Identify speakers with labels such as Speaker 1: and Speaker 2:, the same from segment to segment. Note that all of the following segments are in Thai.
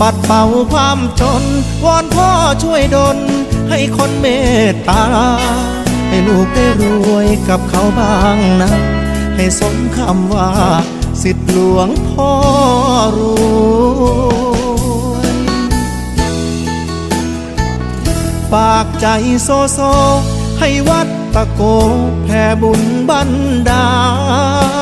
Speaker 1: ปัดเป่าความจน วอนพ่อช่วยดล ให้คนเมตตา ให้ลูกได้รวยกับเขาบ้างนะ ให้สมคำว่า สิทธิหลวงพ่อรวยฝากใจโซโซ ให้วัดตะโก แผ่บุญบันดาล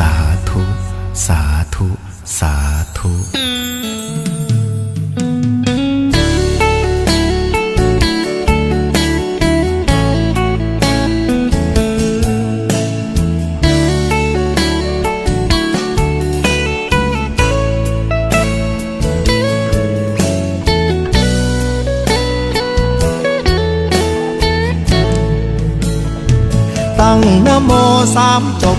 Speaker 2: สาธุ สาธุ สาธุ
Speaker 1: ตั้งนะโมสามจบ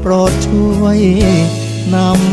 Speaker 1: โปรดช่วยนำ